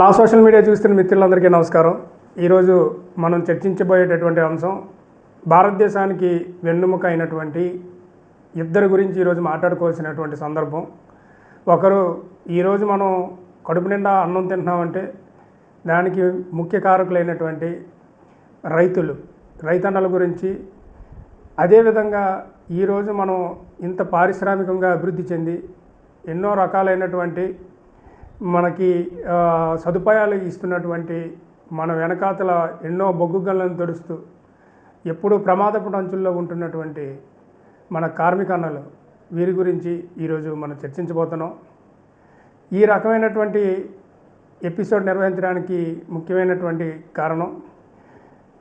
లా social media చూస్తున్న మిత్రులందరికీ నమస్కారం. ఈరోజు మనం చర్చించబోయేటటువంటి అంశం భారతదేశానికి వెన్నుముక అయినటువంటి ఇద్దరు గురించి ఈరోజు మాట్లాడుకోవాల్సినటువంటి సందర్భం. ఒకరు ఈరోజు మనం కడుపు నిండా అన్నం తింటున్నామంటే దానికి ముఖ్య కారకులైనటువంటి రైతులు రైతన్నల గురించి. అదేవిధంగా ఈరోజు మనం ఇంత పారిశ్రామికంగా అభివృద్ధి చెంది ఎన్నో రకాలైనటువంటి మనకి సదుపాయాలు ఇస్తున్నటువంటి మన వెనకాతల ఎన్నో బొగ్గు గన్లను తెరుస్తూ ఎప్పుడూ ప్రమాదపు అంచుల్లో ఉంటున్నటువంటి మన కార్మికన్నలు వీరి గురించి ఈరోజు మనం చర్చించబోతున్నాం. ఈ రకమైనటువంటి ఎపిసోడ్ నిర్వహించడానికి ముఖ్యమైనటువంటి కారణం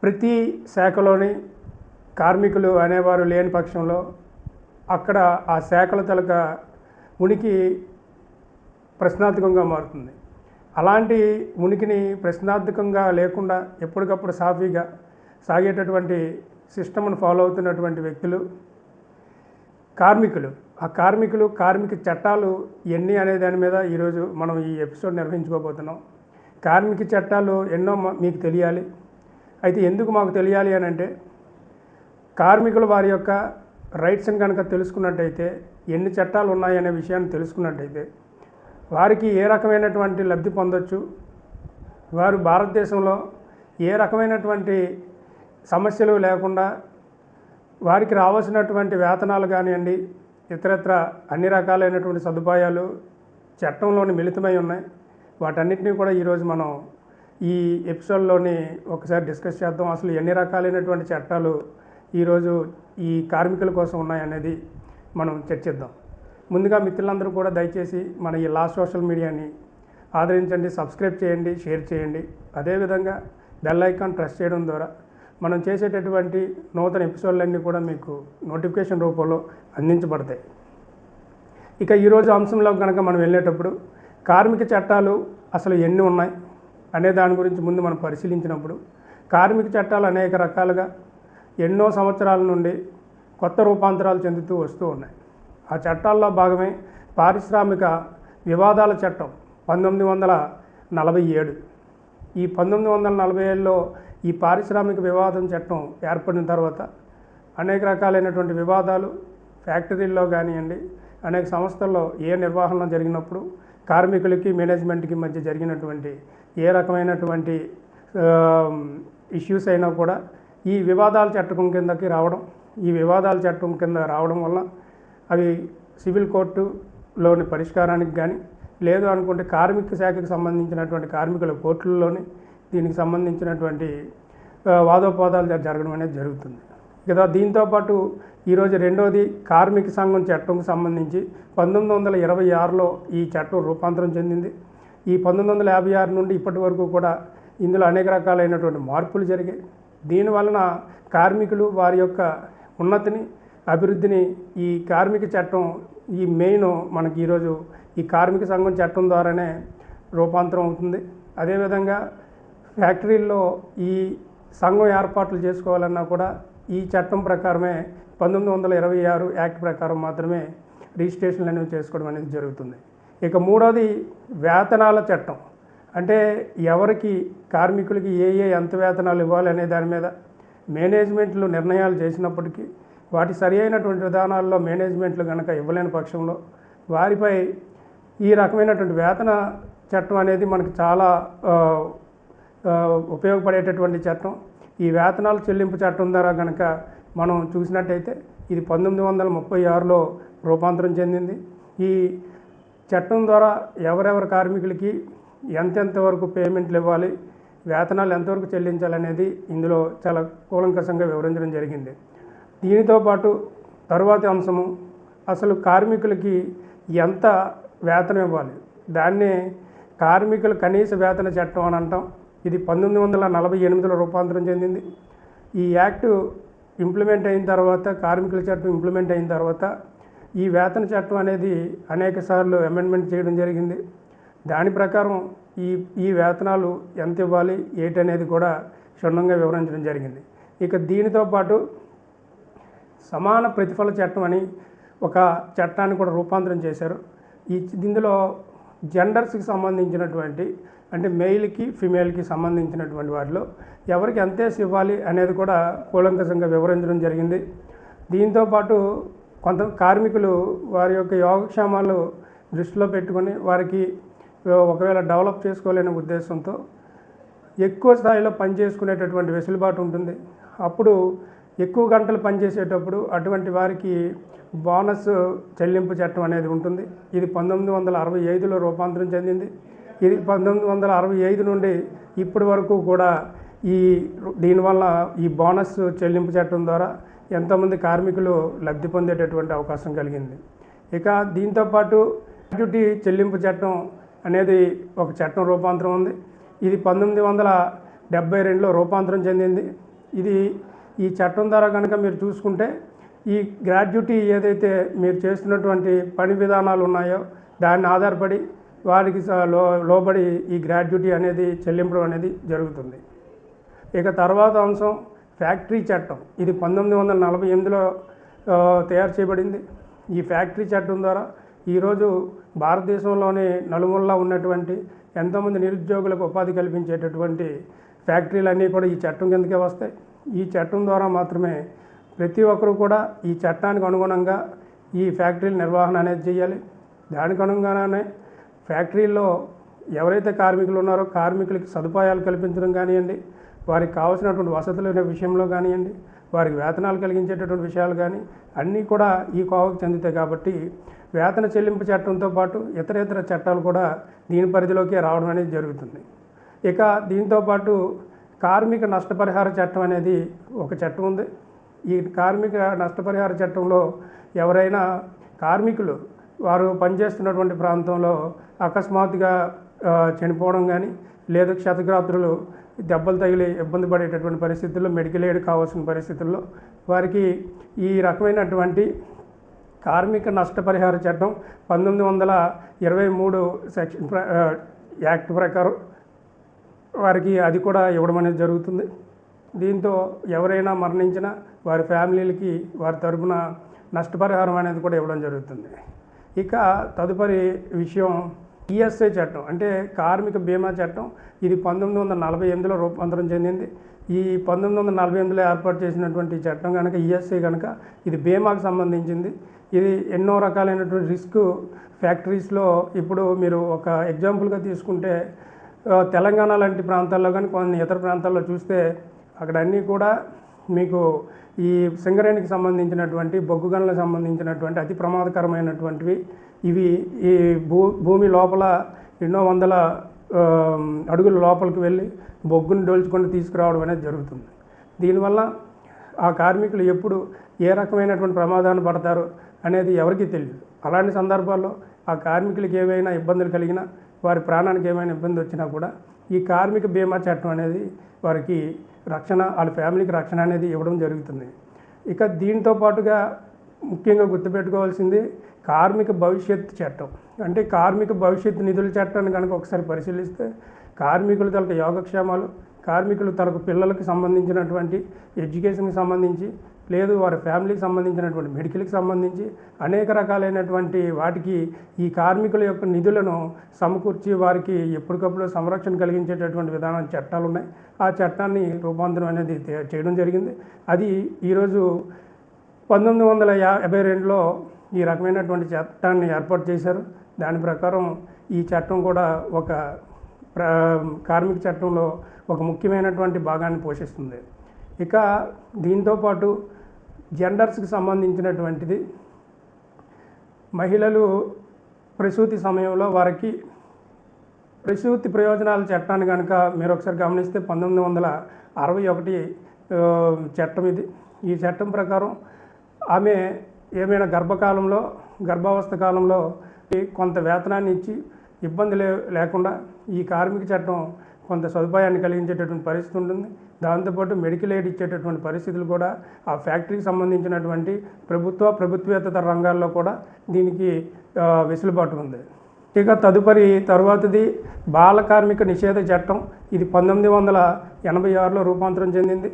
ప్రతి శాఖలోని కార్మికులు అనేవారు లేని పక్షంలో అక్కడ ఆ శాఖల తలక ఉనికి ప్రశ్నార్థకంగా మారుతుంది. అలాంటి ఉనికిని ప్రశ్నార్థకంగా లేకుండా ఎప్పటికప్పుడు సాఫీగా సాగేటటువంటి సిస్టమ్ను ఫాలో అవుతున్నటువంటి వ్యక్తులు కార్మికులు. ఆ కార్మికులు కార్మిక చట్టాలు ఎన్ని అనే దాని మీద ఈరోజు మనం ఈ ఎపిసోడ్ నిర్వహించుకోబోతున్నాం. కార్మిక చట్టాలు ఎన్నో మా- మీకు తెలియాలి. అయితే ఎందుకు మాకు తెలియాలి అని అంటే కార్మికులు వారి యొక్క రైట్స్ని కనుక తెలుసుకున్నట్టయితే ఎన్ని చట్టాలు ఉన్నాయనే విషయాన్ని తెలుసుకున్నట్టయితే వారికి ఏ రకమైనటువంటి లబ్ధి పొందొచ్చు? వారు భారతదేశంలో ఏ రకమైనటువంటి సమస్యలు లేకుండా వారికి రావాల్సినటువంటి వేతనాలు కానివ్వండి ఇతరత్ర అన్ని రకాలైనటువంటి సదుపాయాలు చట్టంలోని మిళితమై ఉన్నాయి. వాటన్నిటినీ కూడా ఈరోజు మనం ఈ ఎపిసోడ్లోని ఒకసారి డిస్కస్ చేద్దాం. అసలు ఎన్ని రకాలైనటువంటి చట్టాలు ఈరోజు ఈ కార్మికుల కోసం ఉన్నాయనేది మనం చర్చిద్దాం. ముందుగా మిత్రులందరూ కూడా దయచేసి మన ఈ లా సోషల్ మీడియాని ఆదరించండి సబ్స్క్రైబ్ చేయండి షేర్ చేయండి. అదేవిధంగా బెల్ ఐకాన్ ప్రెస్ చేయడం ద్వారా మనం చేసేటటువంటి నూతన ఎపిసోడ్లన్నీ కూడా మీకు నోటిఫికేషన్ రూపంలో అందించబడతాయి. ఇక ఈరోజు అంశంలో కనుక మనం వెళ్ళేటప్పుడు కార్మిక చట్టాలు అసలు ఎన్ని ఉన్నాయి అనే దాని గురించి ముందు మనం పరిశీలించినప్పుడు కార్మిక చట్టాలు అనేక రకాలుగా ఎన్నో సంవత్సరాల నుండి కొత్త రూపాంతరాలు చెందుతూ వస్తూ ఉన్నాయి. ఆ చట్టాల్లో భాగమే పారిశ్రామిక వివాదాల చట్టం పంతొమ్మిది వందల నలభై ఏడు. ఈ పంతొమ్మిది వందల నలభై ఏడులో ఈ పారిశ్రామిక వివాదం చట్టం ఏర్పడిన తర్వాత అనేక రకాలైనటువంటి వివాదాలు ఫ్యాక్టరీల్లో కానివ్వండి అనేక సంస్థల్లో ఏ నిర్వహణ జరిగినప్పుడు కార్మికులకి మేనేజ్మెంట్కి మధ్య జరిగినటువంటి ఏ రకమైనటువంటి ఇష్యూస్ అయినా కూడా ఈ వివాదాల చట్టం కిందకి రావడం ఈ వివాదాల చట్టం కింద రావడం వల్ల అవి సివిల్ కోర్టులోని పరిష్కారానికి కానీ లేదు అనుకుంటే కార్మిక శాఖకు సంబంధించినటువంటి కార్మికుల కోర్టుల్లోని దీనికి సంబంధించినటువంటి వాదోపవాదాలు జరగడం అనేది జరుగుతుంది. కదా దీంతోపాటు ఈరోజు రెండోది కార్మిక సంఘం చట్టంకు సంబంధించి పంతొమ్మిది వందల ఇరవై ఆరులో ఈ చట్టం రూపాంతరం చెందింది. ఈ పంతొమ్మిది వందల యాభై ఆరు నుండి ఇప్పటి వరకు కూడా ఇందులో అనేక రకాలైనటువంటి మార్పులు జరిగాయి. దీనివలన కార్మికులు వారి యొక్క ఉన్నతిని అభివృద్ధిని ఈ కార్మిక చట్టం ఈ మెయిన్ మనకి ఈరోజు ఈ కార్మిక సంఘం చట్టం ద్వారానే రూపాంతరం అవుతుంది. అదేవిధంగా ఫ్యాక్టరీల్లో ఈ సంఘం ఏర్పాట్లు చేసుకోవాలన్నా కూడా ఈ చట్టం ప్రకారమే పంతొమ్మిది వందల ఇరవై ఆరు యాక్ట్ ప్రకారం మాత్రమే రిజిస్ట్రేషన్లు అనేవి చేసుకోవడం అనేది జరుగుతుంది. ఇక మూడోది వేతనాల చట్టం. అంటే ఎవరికి కార్మికులకి ఏ ఏ ఎంత వేతనాలు ఇవ్వాలి అనే దాని మీద మేనేజ్మెంట్లు నిర్ణయాలు చేసినప్పటికీ వాటి సరి అయినటువంటి విధానాల్లో మేనేజ్మెంట్లు కనుక ఇవ్వలేని పక్షంలో వారిపై ఈ రకమైనటువంటి వేతన చట్టం అనేది మనకు చాలా ఉపయోగపడేటటువంటి చట్టం. ఈ వేతనాలు చెల్లింపు చట్టం ద్వారా కనుక మనం చూసినట్టయితే ఇది పంతొమ్మిది వందల ముప్పై ఆరులో రూపాంతరం చెందింది. ఈ చట్టం ద్వారా ఎవరెవరి కార్మికులకి ఎంతెంత వరకు పేమెంట్లు ఇవ్వాలి వేతనాలు ఎంతవరకు చెల్లించాలనేది ఇందులో చాలా కూలంకషంగా వివరించడం జరిగింది. దీనితో పాటు తరువాతి అంశము అసలు కార్మికులకి ఎంత వేతనం ఇవ్వాలి? దాన్నే కార్మికుల కనీస వేతన చట్టం అని అంటాం. ఇది పంతొమ్మిది వందల నలభై ఎనిమిదిలో రూపాంతరం చెందింది. ఈ యాక్ట్ ఇంప్లిమెంట్ అయిన తర్వాత కార్మికుల చట్టం ఇంప్లిమెంట్ అయిన తర్వాత ఈ వేతన చట్టం అనేది అనేక సార్లు అమెండ్మెంట్ చేయడం జరిగింది. దాని ప్రకారం ఈ ఈ వేతనాలు ఎంత ఇవ్వాలి ఏంటనేది కూడా క్షుణ్ణంగా వివరించడం జరిగింది. ఇక దీనితో పాటు సమాన ప్రతిఫల చట్టం అని ఒక చట్టాన్ని కూడా రూపాంతరం చేశారు. ఈ ఇందులో జెండర్స్కి సంబంధించినటువంటి అంటే మెయిల్కి ఫిమేల్కి సంబంధించినటువంటి వాటిలో ఎవరికి ఎంతేసి ఇవ్వాలి అనేది కూడా కూలంకషంగా వివరించడం జరిగింది. దీంతోపాటు కొంత కార్మికులు వారి యొక్క యోగక్షేమాలు దృష్టిలో పెట్టుకొని వారికి ఒకవేళ డెవలప్ చేసుకోలేని ఉద్దేశంతో ఎక్కువ స్థాయిలో పనిచేసుకునేటటువంటి వెసులుబాటు ఉంటుంది. అప్పుడు ఎక్కువ గంటలు పనిచేసేటప్పుడు అటువంటి వారికి బోనస్ చెల్లింపు చట్టం అనేది ఉంటుంది. ఇది పంతొమ్మిది వందల అరవై ఐదులో రూపాంతరం చెందింది. ఇది పంతొమ్మిది వందల అరవై ఐదు నుండి ఇప్పటి వరకు కూడా ఈ దీనివల్ల ఈ బోనస్ చెల్లింపు చట్టం ద్వారా ఎంతోమంది కార్మికులు లబ్ధి పొందేటటువంటి అవకాశం కలిగింది. ఇక దీంతోపాటు గ్రాట్యుటీ చెల్లింపు చట్టం అనేది ఒక చట్టం రూపాంతరం ఉంది. ఇది పంతొమ్మిది వందల డెబ్బై రెండులో రూపాంతరం చెందింది. ఇది ఈ చట్టం ద్వారా కనుక మీరు చూసుకుంటే ఈ గ్రాడ్యుటీ ఏదైతే మీరు చేస్తున్నటువంటి పని విధానాలు ఉన్నాయో దాన్ని ఆధారపడి వారికి స- లో లోబడి ఈ గ్రాడ్యుటీ అనేది చెల్లింపడం అనేది జరుగుతుంది. ఇక తర్వాత అంశం ఫ్యాక్టరీ చట్టం. ఇది పంతొమ్మిది వందల నలభై ఎనిమిదిలో తయారు చేయబడింది. ఈ ఫ్యాక్టరీ చట్టం ద్వారా ఈరోజు భారతదేశంలోని నలుమూలలా ఉన్నటువంటి ఎంతోమంది నిరుద్యోగులకు ఉపాధి కల్పించేటటువంటి ఫ్యాక్టరీలన్నీ కూడా ఈ చట్టం కిందకే వస్తాయి. ఈ చట్టం ద్వారా మాత్రమే ప్రతి ఒక్కరు కూడా ఈ చట్టానికి అనుగుణంగా ఈ ఫ్యాక్టరీల నిర్వహణ అనేది చేయాలి. దానికి అనుగుణంగానే ఫ్యాక్టరీల్లో ఎవరైతే కార్మికులు ఉన్నారో కార్మికులకి సదుపాయాలు కల్పించడం కానివ్వండి వారికి కావాల్సినటువంటి వసతుల విషయంలో కానివ్వండి వారికి వేతనాలు కలిగించేటటువంటి విషయాలు కానీ అన్నీ కూడా ఈ కోవకు చెందుతాయి కాబట్టి వేతన చెల్లింపు చట్టంతో పాటు ఇతర ఇతర చట్టాలు కూడా దీని పరిధిలోకి రావడం అనేది జరుగుతుంది. ఇక దీంతో పాటు కార్మిక నష్టపరిహార చట్టం అనేది ఒక చట్టం ఉంది. ఈ కార్మిక నష్టపరిహార చట్టంలో ఎవరైనా కార్మికులు వారు పనిచేస్తున్నటువంటి ప్రాంతంలో అకస్మాత్తుగా చనిపోవడం కానీ లేదు క్షతగాత్రులు దెబ్బలు తగిలి ఇబ్బంది పడేటటువంటి పరిస్థితుల్లో మెడికల్ ఎయిడ్ కావాల్సిన పరిస్థితుల్లో వారికి ఈ రకమైనటువంటి కార్మిక నష్టపరిహార చట్టం పంతొమ్మిది వందల ఇరవై మూడు సెక్షన్ ప్ర- యాక్ట్ ప్రకారం వారికి అది కూడా ఇవ్వడం అనేది జరుగుతుంది. దీంతో ఎవరైనా మరణించినా వారి ఫ్యామిలీలకి వారి తరపున నష్టపరిహారం అనేది కూడా ఇవ్వడం జరుగుతుంది. ఇక తదుపరి విషయం ఈఎస్ఐ చట్టం. అంటే కార్మిక బీమా చట్టం. ఇది పంతొమ్మిది వందల నలభై ఎనిమిదిలో రూపాంతరం చెందింది. ఈ పంతొమ్మిది వందల నలభై ఎనిమిదిలో ఏర్పాటు చేసినటువంటి చట్టం కనుక ఈఎస్ఐ కనుక ఇది బీమాకు సంబంధించింది. ఇది ఎన్నో రకాలైనటువంటి రిస్క్ ఫ్యాక్టరీస్లో ఇప్పుడు మీరు ఒక ఎగ్జాంపుల్గా తీసుకుంటే తెలంగాణ లాంటి ప్రాంతాల్లో కానీ కొన్ని ఇతర ప్రాంతాల్లో చూస్తే అక్కడ అన్నీ కూడా మీకు ఈ సింగరేణికి సంబంధించినటువంటి బొగ్గు గనులకు సంబంధించినటువంటి అతి ప్రమాదకరమైనటువంటివి. ఇవి ఈ భూ భూమి లోపల ఎన్నో వందల అడుగుల లోపలికి వెళ్ళి బొగ్గును డోల్చుకొని తీసుకురావడం అనేది జరుగుతుంది. దీనివల్ల ఆ కార్మికులు ఎప్పుడు ఏ రకమైనటువంటి ప్రమాదాన్ని పడతారు అనేది ఎవరికీ తెలియదు. అలాంటి సందర్భాల్లో ఆ కార్మికులకి ఏవైనా ఇబ్బందులు కలిగినా వారి ప్రాణానికి ఏమైనా ఇబ్బంది వచ్చినా కూడా ఈ కార్మిక బీమా చట్టం అనేది వారికి రక్షణ వాళ్ళ ఫ్యామిలీకి రక్షణ అనేది ఇవ్వడం జరుగుతుంది. ఇక దీంతో పాటుగా ముఖ్యంగా గుర్తుపెట్టుకోవాల్సింది కార్మిక భవిష్యత్ చట్టం. అంటే కార్మిక భవిష్యత్ నిధుల చట్టాన్ని కనుక ఒకసారి పరిశీలిస్తే కార్మికులు తలకు యోగక్షేమాలు కార్మికులు తనకు పిల్లలకు సంబంధించినటువంటి ఎడ్యుకేషన్కి సంబంధించి లేదు వారి ఫ్యామిలీకి సంబంధించినటువంటి మెడికల్కి సంబంధించి అనేక రకాలైనటువంటి వాటికి ఈ కార్మికుల యొక్క నిధులను సమకూర్చి వారికి ఎప్పటికప్పుడు సంరక్షణ కలిగించేటటువంటి విధానం చట్టాలు ఉన్నాయి. ఆ చట్టాన్ని రూపాంతరం అనేది చేయడం జరిగింది. అది ఈరోజు పంతొమ్మిది వందల యాభై రెండులో ఈ రకమైనటువంటి చట్టాన్ని ఏర్పాటు చేశారు. దాని ప్రకారం ఈ చట్టం కూడా ఒక కార్మిక చట్టంలో ఒక ముఖ్యమైనటువంటి భాగాన్ని పోషిస్తుంది. ఇక దీంతో పాటు జెండర్స్కి సంబంధించినటువంటిది. మహిళలు ప్రసూతి సమయంలో వారికి ప్రసూతి ప్రయోజనాల చట్టాన్ని కనుక మీరు ఒకసారి గమనిస్తే పంతొమ్మిది వందల అరవై ఒకటి చట్టం ఇది. ఈ చట్టం ప్రకారం ఆమె ఏమైనా గర్భకాలంలో గర్భావస్థ కాలంలో కొంత వేతనాన్ని ఇచ్చి ఇబ్బంది లేకుండా ఈ కార్మిక చట్టం కొంత సదుపాయాన్ని కలిగించేటటువంటి పరిస్థితి ఉంటుంది. దాంతోపాటు మెడికల్ ఎయిడ్ ఇచ్చేటటువంటి పరిస్థితులు కూడా ఆ ఫ్యాక్టరీకి సంబంధించినటువంటి ప్రభుత్వ ప్రభుత్వేతర రంగాల్లో కూడా దీనికి వెసులుబాటు ఉంది. ఇక తదుపరి తరువాతది బాల కార్మిక నిషేధ చట్టం. ఇది పంతొమ్మిది వందల ఎనభై ఆరులో రూపాంతరం చెందింది.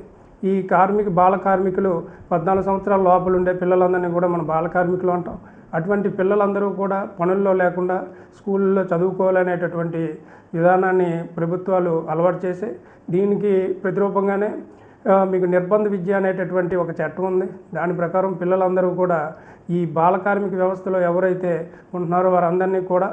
ఈ కార్మిక బాల కార్మికులు పద్నాలుగు సంవత్సరాల లోపల ఉండే పిల్లలందరినీ కూడా మనం బాల కార్మికులు అంటాం. అటువంటి పిల్లలందరూ కూడా పనుల్లో లేకుండా స్కూల్లో చదువుకోవాలనేటటువంటి విధానాన్ని ప్రభుత్వాలు అలవాటు చేసి దీనికి ప్రతిరూపంగానే మీకు నిర్బంధ విద్య అనేటటువంటి ఒక చట్టం ఉంది. దాని ప్రకారం పిల్లలందరూ కూడా ఈ బాల కార్మిక వ్యవస్థలో ఎవరైతే ఉంటున్నారో వారందరినీ కూడా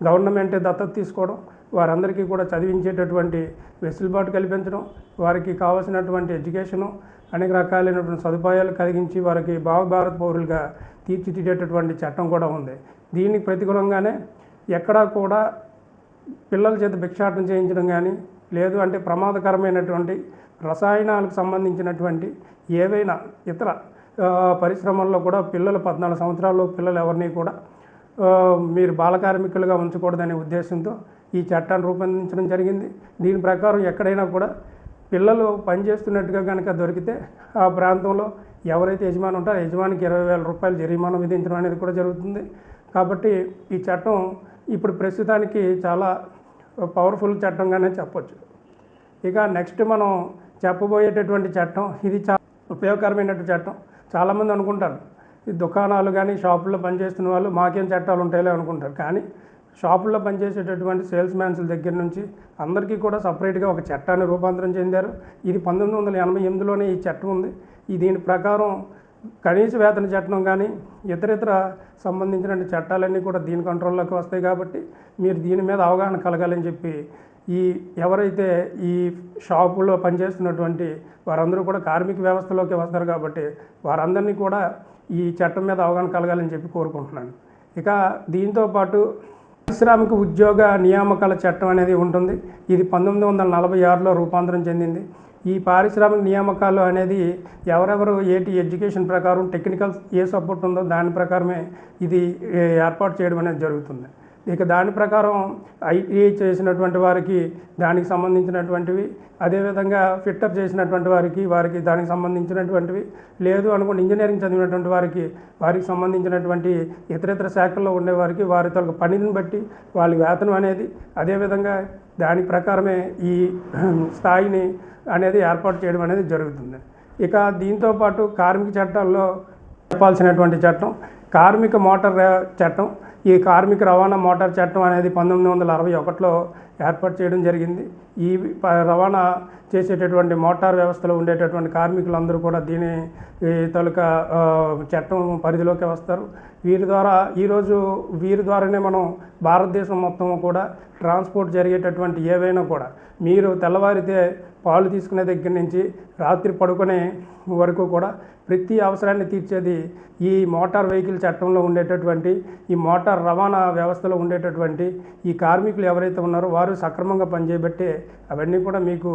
గవర్నమెంటే దత్తత తీసుకోవడం వారందరికీ కూడా చదివించేటటువంటి వెసులుబాటు కల్పించడం వారికి కావాల్సినటువంటి ఎడ్యుకేషను అనేక రకాలైనటువంటి సదుపాయాలు కలిగించి వారికి భావభారత పౌరులుగా తీర్చిదిద్దేటటువంటి చట్టం కూడా ఉంది. దీనికి ప్రతికూలంగానే ఎక్కడా కూడా పిల్లల చేత భిక్షాటం చేయించడం కానీ లేదు అంటే ప్రమాదకరమైనటువంటి రసాయనాలకు సంబంధించినటువంటి ఏవైనా ఇతర పరిశ్రమల్లో కూడా పిల్లలు పద్నాలుగు సంవత్సరాల్లో పిల్లలు ఎవరిని కూడా మీరు బాల కార్మికులుగా ఉంచకూడదనే ఉద్దేశంతో ఈ చట్టాన్ని రూపొందించడం జరిగింది. దీని ప్రకారం ఎక్కడైనా కూడా పిల్లలు పనిచేస్తున్నట్టుగా కనుక దొరికితే ఆ ప్రాంతంలో ఎవరైతే యజమాని ఉంటారో యజమానికి ఇరవై వేల రూపాయలు జరిమానా విధించడం అనేది కూడా జరుగుతుంది. కాబట్టి ఈ చట్టం ఇప్పుడు ప్రస్తుతానికి చాలా పవర్ఫుల్ చట్టంగానే చెప్పొచ్చు. ఇక నెక్స్ట్ మనం చెప్పబోయేటటువంటి చట్టం ఇది చాలా ఉపయోగకరమైనటువంటి చట్టం. చాలామంది అనుకుంటారు ఈ దుకాణాలు కానీ షాపుల్లో పనిచేస్తున్న వాళ్ళు మాకేం చట్టాలు ఉంటాయిలే అనుకుంటారు. కానీ షాపుల్లో పనిచేసేటటువంటి సేల్స్ మ్యాన్స్ల దగ్గర నుంచి అందరికీ కూడా సపరేట్గా ఒక చట్టాన్ని రూపాంతరం చెందారు. ఇది పంతొమ్మిది వందల ఎనభై ఎనిమిదిలోనే ఈ చట్టం ఉంది. ఈ దీని ప్రకారం కనీస వేతన చట్టం కానీ ఇతరితర సంబంధించిన చట్టాలన్నీ కూడా దీని కంట్రోల్లోకి వస్తాయి కాబట్టి మీరు దీని మీద అవగాహన కలగాలని చెప్పి ఈ ఎవరైతే ఈ షాపులో పనిచేస్తున్నటువంటి వారందరూ కూడా కార్మిక వ్యవస్థలోకి వస్తారు కాబట్టి వారందరినీ కూడా ఈ చట్టం మీద అవగాహన కలగాలని చెప్పి కోరుకుంటున్నాను. ఇక దీంతో పాటు పారిశ్రామిక ఉద్యోగ నియామకాల చట్టం అనేది ఉంటుంది. ఇది పంతొమ్మిది వందల నలభై ఆరులో రూపాంతరం చెందింది. ఈ పారిశ్రామిక నియామకాలు అనేది ఎవరెవరు ఏటి ఎడ్యుకేషన్ ప్రకారం టెక్నికల్ ఏ సపోర్ట్ ఉందో దాని ప్రకారమే ఇది ఏర్పాటు చేయడం అనేది జరుగుతుంది. ఇక దాని ప్రకారం ఐటీఐ చేసినటువంటి వారికి దానికి సంబంధించినటువంటివి అదేవిధంగా ఫిట్టర్ చేసినటువంటి వారికి వారికి దానికి సంబంధించినటువంటివి లేదు అనుకోండి ఇంజనీరింగ్ చదివినటువంటి వారికి వారికి సంబంధించినటువంటి ఇతరితర శాఖల్లో ఉండే వారికి వారి తొలగ పనిని బట్టి వాళ్ళ వేతనం అనేది అదేవిధంగా దాని ప్రకారమే ఈ స్థాయిని అనేది ఏర్పాటు చేయడం అనేది జరుగుతుంది. ఇక దీంతో పాటు కార్మిక చట్టాల్లో చెప్పాల్సినటువంటి చట్టం కార్మిక మోటార్ చట్టం ఈ కార్మిక రవాణా మోటార్ చట్టం అనేది పంతొమ్మిది వందల అరవై ఒకటిలో ఏర్పాటు చేయడం జరిగింది. ఈ ప- రవాణా చేసేటటువంటి మోటార్ వ్యవస్థలో ఉండేటటువంటి కార్మికులందరూ కూడా దీని ఈ తాలూకా చట్టం పరిధిలోకి వస్తారు. వీరి ద్వారా ఈరోజు వీరి ద్వారానే మనం భారతదేశం మొత్తం కూడా ట్రాన్స్పోర్ట్ జరిగేటటువంటి ఏవైనా కూడా మీరు తెల్లవారితే పాలు తీసుకునే దగ్గర నుంచి రాత్రి పడుకునే వరకు కూడా ప్రతి అవసరాన్ని తీర్చేది ఈ మోటార్ వెహికల్ చట్టంలో ఉండేటటువంటి ఈ మోటార్ రవాణా వ్యవస్థలో ఉండేటటువంటి ఈ కార్మికులు ఎవరైతే ఉన్నారో వారు వారు సక్రమంగా పనిచేయబట్టే అవన్నీ కూడా మీకు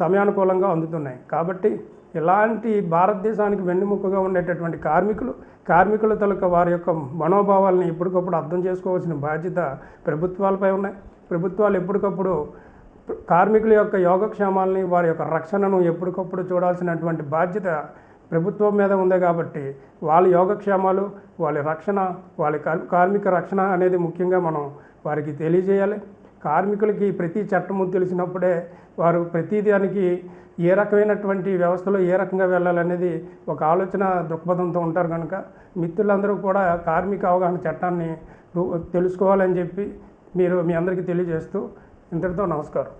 సమయానుకూలంగా అందుతున్నాయి. కాబట్టి ఇలాంటి భారతదేశానికి వెన్నెముకగా ఉండేటటువంటి కార్మికులు కార్మికుల తలక వారి యొక్క మనోభావాలను ఎప్పటికప్పుడు అర్థం చేసుకోవాల్సిన బాధ్యత ప్రభుత్వాలపై ఉన్నాయి. ప్రభుత్వాలు ఎప్పటికప్పుడు కార్మికుల యొక్క యోగక్షేమాలని వారి యొక్క రక్షణను ఎప్పటికప్పుడు చూడాల్సినటువంటి బాధ్యత ప్రభుత్వం మీద ఉంది కాబట్టి వాళ్ళ యోగక్షేమాలు వాళ్ళ రక్షణ వాళ్ళ కార్మిక రక్షణ అనేది ముఖ్యంగా మనం వారికి తెలియజేయాలి. కార్మికులకి ప్రతి చట్టము తెలిసినప్పుడే వారు ప్రతి దానికి ఏ రకమైనటువంటి వ్యవస్థలో ఏ రకంగా వెళ్ళాలనేది ఒక ఆలోచన దృక్పథంతో ఉంటారు కనుక మిత్రులందరూ కూడా కార్మిక అవగాహన చట్టాన్ని రూ- తెలుసుకోవాలని చెప్పి మీరు మీ అందరికీ తెలియజేస్తూ ఇంతటితో నమస్కారం.